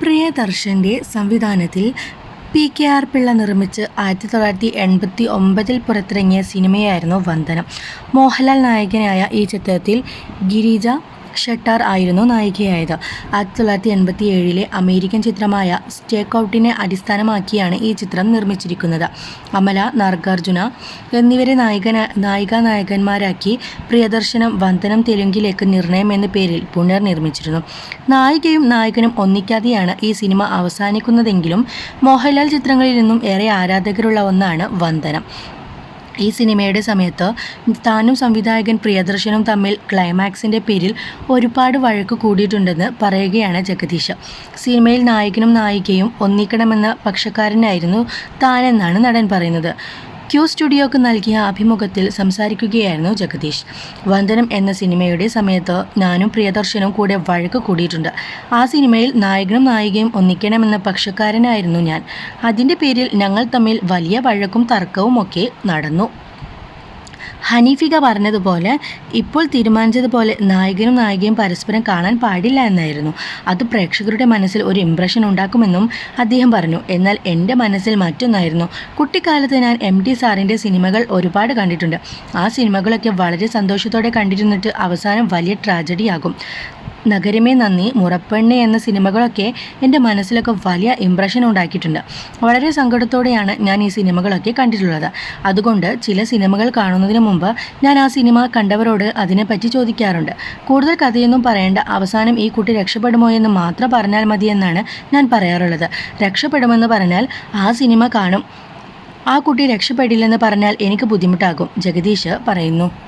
പ്രിയദർശന്റെ സംവിധാനത്തിൽ P K R Pillai നിർമ്മിച്ച് ആയിരത്തി തൊള്ളായിരത്തി എൺപത്തി ഒമ്പതിൽ പുറത്തിറങ്ങിയ സിനിമയായിരുന്നു വന്ദനം. മോഹൻലാൽ നായകനായ ഈ ചിത്രത്തിൽ ഗിരിജ ഷെട്ടാർ ആയിരുന്നു നായികയായത്. ആയിരത്തി തൊള്ളായിരത്തി എൺപത്തി ഏഴിലെ അമേരിക്കൻ ചിത്രമായ സ്റ്റേക്ക് ഔട്ടിനെ അടിസ്ഥാനമാക്കിയാണ് ഈ ചിത്രം നിർമ്മിച്ചിരിക്കുന്നത്. അമല നാഗാർജുന എന്നിവരെ നായിക നായികാ നായകന്മാരാക്കി പ്രിയദർശനം വന്ദനം തെലുങ്കിലേക്ക് നിർണയം എന്ന പേരിൽ പുനർനിർമ്മിച്ചിരുന്നു. നായികയും നായകനും ഒന്നിക്കാതെയാണ് ഈ സിനിമ അവസാനിക്കുന്നതെങ്കിലും മോഹൻലാൽ ചിത്രങ്ങളിൽ നിന്നും ഏറെ ആരാധകരുള്ള ഒന്നാണ് വന്ദനം. ഈ സിനിമയുടെ സമയത്ത് താനും സംവിധായകൻ പ്രിയദർശനും തമ്മിൽ ക്ലൈമാക്സിന്റെ പേരിൽ ഒരുപാട് വഴക്ക് കൂടിയിട്ടുണ്ടെന്ന് പറയുകയാണ് ജഗദീഷ് സിനിമയിൽ നായകനും നായികയും ഒന്നിക്കണമെന്ന പക്ഷക്കാരനായിരുന്നു താനെന്നാണ് നടൻ പറയുന്നത്. ക്യൂ സ്റ്റുഡിയോക്ക് നൽകിയ അഭിമുഖത്തിൽ സംസാരിക്കുകയായിരുന്നു ജഗദീഷ്. വന്ദനം എന്ന സിനിമയുടെ സമയത്ത് ഞാനും പ്രിയദർശനും കൂടെ വഴക്ക് കൂടിയിട്ടുണ്ട്. ആ സിനിമയിൽ നായകനും നായികയും ഒന്നിക്കണമെന്ന പക്ഷക്കാരനായിരുന്നു ഞാൻ. അതിന്റെ പേരിൽ ഞങ്ങൾ തമ്മിൽ വലിയ വഴക്കും തർക്കവും ഒക്കെ നടന്നു. ഹനീഫിക പറഞ്ഞതുപോലെ ഇപ്പോൾ തീരുമാനിച്ചതുപോലെ നായകനും നായികയും പരസ്പരം കാണാൻ പാടില്ല എന്നായിരുന്നു. അത് പ്രേക്ഷകരുടെ മനസ്സിൽ ഒരു ഇംപ്രഷൻ ഉണ്ടാക്കുമെന്നും അദ്ദേഹം പറഞ്ഞു. എന്നാൽ എന്റെ മനസ്സിൽ മറ്റൊന്നായിരുന്നു. കുട്ടിക്കാലത്ത് ഞാൻ എം ടി സാറിന്റെ സിനിമകൾ ഒരുപാട് കണ്ടിട്ടുണ്ട്. ആ സിനിമകളൊക്കെ വളരെ സന്തോഷത്തോടെ കണ്ടിരുന്നിട്ട് അവസാനം വലിയ ട്രാജഡിയാകും നഗരമേ നന്ദി. മുറപ്പെണ്ണെ എന്ന സിനിമകളൊക്കെ എന്റെ മനസ്സിലൊക്കെ വലിയ ഇമ്പ്രഷൻ ഉണ്ടാക്കിയിട്ടുണ്ട്. വളരെ സങ്കടത്തോടെയാണ് ഞാൻ ഈ സിനിമകളൊക്കെ കണ്ടിട്ടുള്ളത്. അതുകൊണ്ട് ചില സിനിമകൾ കാണുന്നതിന് മുമ്പ് ഞാൻ ആ സിനിമ കണ്ടവരോട് അതിനെപ്പറ്റി ചോദിക്കാറുണ്ട്. കൂടുതൽ കഥയൊന്നും പറയേണ്ട അവസാനം ഈ കുട്ടി രക്ഷപ്പെടുമോ എന്ന് മാത്രം പറഞ്ഞാൽ മതിയെന്നാണ് ഞാൻ പറയാറുള്ളത്. രക്ഷപ്പെടുമെന്ന് പറഞ്ഞാൽ ആ സിനിമ കാണും. ആ കുട്ടി രക്ഷപ്പെടില്ലെന്ന് പറഞ്ഞാൽ എനിക്ക് ബുദ്ധിമുട്ടാകും. ജഗദീഷ് പറയുന്നു.